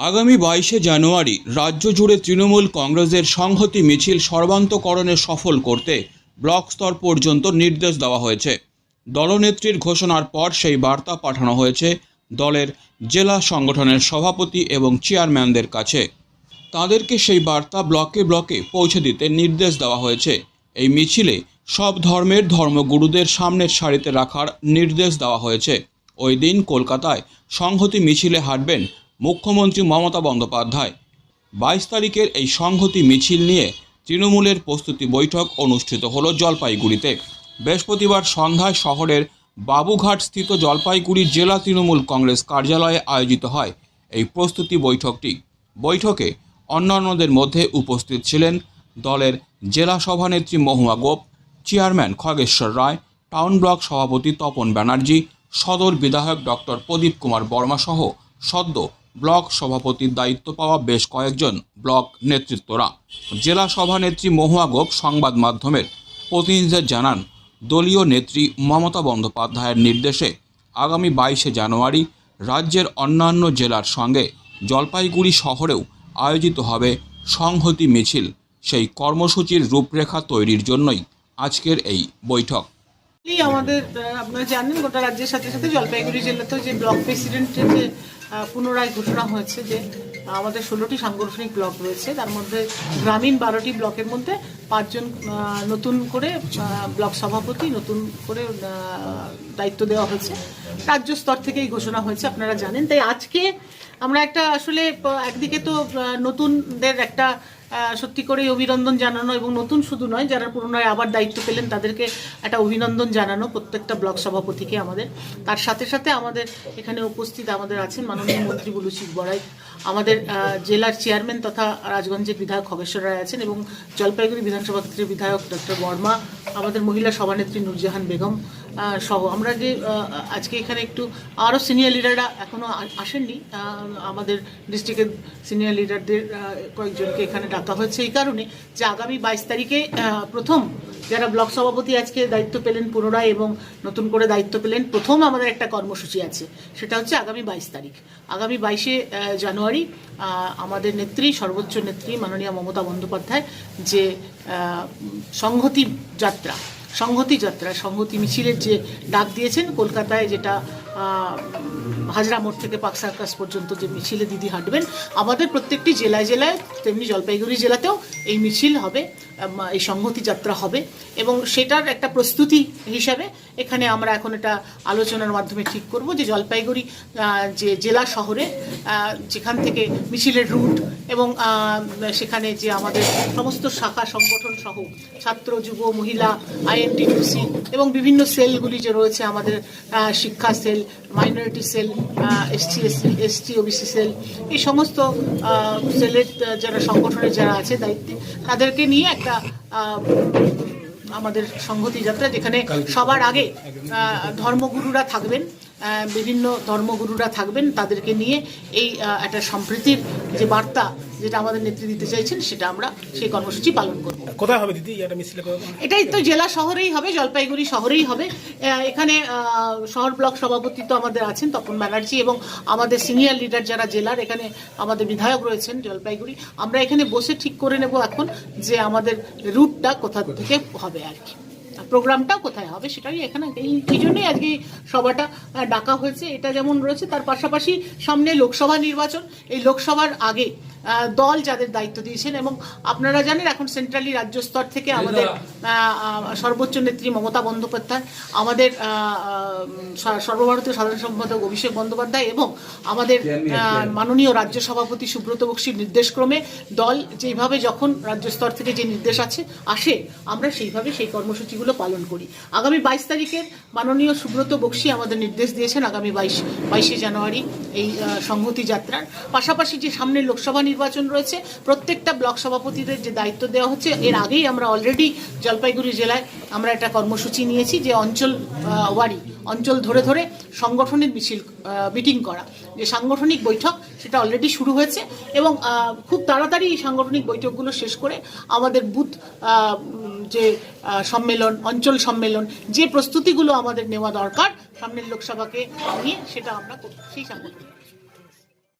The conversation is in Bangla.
আগামী বাইশে জানুয়ারি রাজ্য জুড়ে তৃণমূল কংগ্রেসের সংহতি মিছিল সর্বান্তকরণে সফল করতে ব্লক স্তর পর্যন্ত নির্দেশ দেওয়া হয়েছে। দলনেত্রীর ঘোষণার পর সেই বার্তা পাঠানো হয়েছে দলের জেলা সংগঠনের সভাপতি এবং চেয়ারম্যানদের কাছে। তাদেরকে সেই বার্তা ব্লকে ব্লকে পৌঁছে দিতে নির্দেশ দেওয়া হয়েছে। এই মিছিলে সব ধর্মের ধর্মগুরুদের সামনের সারিতে রাখার নির্দেশ দেওয়া হয়েছে। ওই দিন কলকাতায় সংহতি মিছিলে হাঁটবেন মুখ্যমন্ত্রী মমতা বন্দ্যোপাধ্যায়। বাইশ তারিখের এই সংহতি মিছিল নিয়ে তৃণমূলের প্রস্তুতি বৈঠক অনুষ্ঠিত হল জলপাইগুড়িতে। বৃহস্পতিবার সন্ধ্যায় শহরের বাবুঘাট স্থিত জলপাইগুড়ি জেলা তৃণমূল কংগ্রেস কার্যালয়ে আয়োজিত হয় এই প্রস্তুতি বৈঠকটি। বৈঠকে অন্যান্যদের মধ্যে উপস্থিত ছিলেন দলের জেলা সভানেত্রী Mahua Gope, chairman Khageswar Roy, town block সভাপতি তপন ব্যানার্জি, সদর বিধায়ক ডক্টর প্রদীপ কুমার বর্মা সহ সদ্য ব্লক সভাপতির দায়িত্ব পাওয়া বেশ কয়েকজন ব্লক নেতৃত্বরা। জেলা সভানেত্রী মহুয়া গোপ সংবাদ মাধ্যমের প্রতিনিধিদের জানান, দলীয় নেত্রী মমতা বন্দ্যোপাধ্যায়ের নির্দেশে আগামী বাইশে জানুয়ারি রাজ্যের অন্যান্য জেলার সঙ্গে জলপাইগুড়ি শহরেও আয়োজিত হবে সংহতি মিছিল। সেই কর্মসূচির রূপরেখা তৈরির জন্যই আজকের এই বৈঠক। আমাদের আপনারা জানেন, গোটা রাজ্যের সাথে সাথে জলপাইগুড়ি জেলাতেও যে ব্লক প্রেসিডেন্টের যে পুনরায় ঘোষণা হয়েছে যে আমাদের ষোলোটি সাংগঠনিক ব্লক রয়েছে। তার মধ্যে গ্রামীণ বারোটি ব্লকের মধ্যে পাঁচজন নতুন করে ব্লক সভাপতি নতুন করে দায়িত্ব দেওয়া হয়েছে। রাজ্য স্তর থেকেই ঘোষণা হয়েছে, আপনারা জানেন। তাই আজকে আমরা একটা আসলে একদিকে তো নতুনদের একটা সত্যি করেই অভিনন্দন জানানো এবং নতুন শুধু নয়, যারা পুনরায় আবার দায়িত্ব পেলেন, তাদেরকে একটা অভিনন্দন জানানো প্রত্যেকটা ব্লক সভাপতিকে আমাদের। তার সাথে সাথে আমাদের এখানে উপস্থিত আমাদের আছেন মাননীয় মন্ত্রী বুলুচিক বড়াই। আমাদের জেলার চেয়ারম্যান তথা রাজগঞ্জের বিধায়ক খগেশ্বর রায় আছেন এবং জলপাইগুড়ি বিধানসভা ক্ষেত্রের বিধায়ক ডক্টর বর্মা, আমাদের মহিলা সভানেত্রী নুরজাহান বেগম সহ। আমরা যে আজকে এখানে একটু আরও সিনিয়র লিডাররা এখনও আসেননি। আমাদের ডিস্ট্রিক্টের সিনিয়র লিডারদের কয়েকজনকে এখানে ডাকা হয়েছে এই কারণে যে আগামী বাইশ তারিখে প্রথম যারা ব্লক সভাপতি আজকে দায়িত্ব পেলেন পুনরায় এবং নতুন করে দায়িত্ব পেলেন, প্রথম আমাদের একটা কর্মসূচি আছে। সেটা হচ্ছে আগামী বাইশ তারিখ। আগামী বাইশে জানুয়ারি আমাদের নেত্রী, সর্বোচ্চ নেত্রী মাননীয় মমতা বন্দ্যোপাধ্যায় যে সংহতি যাত্রা সংহতি যাত্রা সংহতি মিছিলের যে ডাক দিয়েছেন কলকাতায় যেটা হাজরা মোড় থেকে পাক সার্কাস পর্যন্ত যে মিছিলে দিদি হাঁটবেন, আমাদের প্রত্যেকটি জেলায় জেলায়, তেমনি জলপাইগুড়ি জেলাতেও এই মিছিল হবে এই সংহতি যাত্রা হবে এবং সেটার একটা প্রস্তুতি হিসাবে এখানে আমরা এখন এটা আলোচনার মাধ্যমে ঠিক করব যে জলপাইগুড়ি যে জেলা শহরে যেখান থেকে মিছিলের রুট এবং সেখানে যে আমাদের সমস্ত শাখা সংগঠন সহ ছাত্র, যুব, মহিলা আইএনটিটিউসি এবং বিভিন্ন সেলগুলি যে রয়েছে আমাদের শিক্ষা cell minority cell ST SC ST OBC cell এই সমস্ত আহ, সেলের যারা সংগঠনের যারা আছে দায়িত্বে তাদেরকে নিয়ে একটা আহ, আমাদের সংহতি যাত্রা যেখানে সবার আগে আহ, ধর্মগুরুরা থাকবেন। বিভিন্ন ধর্মগুরুরা থাকবেন তাদেরকে নিয়ে এই একটা সম্প্রীতির যে বার্তা যেটা আমাদের নেত্রী দিতে চাইছেন সেটা আমরা সেই কর্মসূচি পালন করব। কোথায় হবে দিদি এটা মিছিলে এটাই তো জেলা শহরেই হবে জলপাইগুড়ি শহরেই হবে। এখানে শহর ব্লক সভাপতি তো আমাদের আছেন তপন ব্যানার্জি এবং আমাদের সিনিয়র লিডার যারা জেলার এখানে আমাদের বিধায়ক রয়েছেন জলপাইগুড়ি। আমরা এখানে বসে ঠিক করে নেব এখন যে আমাদের রুটটা কোথা থেকে হবে আর কি। প্রোগ্রামটা কোথায় হবে সেটাই এখানে এই জন্যই আজকে সভাটা ডাকা হয়েছে। এটা যেমন রয়েছে তার পাশাপাশি সামনে লোকসভা নির্বাচন। এই লোকসভার আগে দল যাদের দায়িত্ব দিয়েছেন এবং আপনারা জানেন এখন সেন্ট্রালি রাজ্য স্তর থেকে আমাদের সর্বোচ্চ নেত্রী মমতা বন্দ্যোপাধ্যায় আমাদের সর্বভারতীয় সাধারণ সম্পাদক অভিষেক বন্দ্যোপাধ্যায় এবং আমাদের মাননীয় রাজ্য সভাপতি সুব্রত বক্সির নির্দেশক্রমে দল যেভাবে যখন রাজ্য স্তর থেকে যে নির্দেশ আছে আসে আমরা সেইভাবে সেই কর্মসূচিগুলো পালন করি। আগামী বাইশ তারিখের মাননীয় সুব্রত বক্সি আমাদের নির্দেশ দিয়েছেন আগামী বাইশ, বাইশে জানুয়ারি এই সংহতি যাত্রার। পাশাপাশি যে সামনে লোকসভা নির্বাচন রয়েছে, প্রত্যেকটা ব্লক সভাপতিদের যে দায়িত্ব দেওয়া হচ্ছে, এর আগেই আমরা অলরেডি জলপাইগুড়ি জেলায় আমরা একটা কর্মসূচি নিয়েছি যে অঞ্চল ওয়ারি অঞ্চল ধরে ধরে সংগঠনের মিছিল মিটিং করা। যে সাংগঠনিক বৈঠক, সেটা অলরেডি শুরু হয়েছে এবং খুব তাড়াতাড়ি এই সাংগঠনিক বৈঠকগুলো শেষ করে আমাদের বুথ যে সম্মেলন, অঞ্চল সম্মেলন, যে প্রস্তুতিগুলো আমাদের নেওয়া দরকার সামনের লোকসভাকে নিয়ে, সেটা আমরা সেই সাংগঠনিক।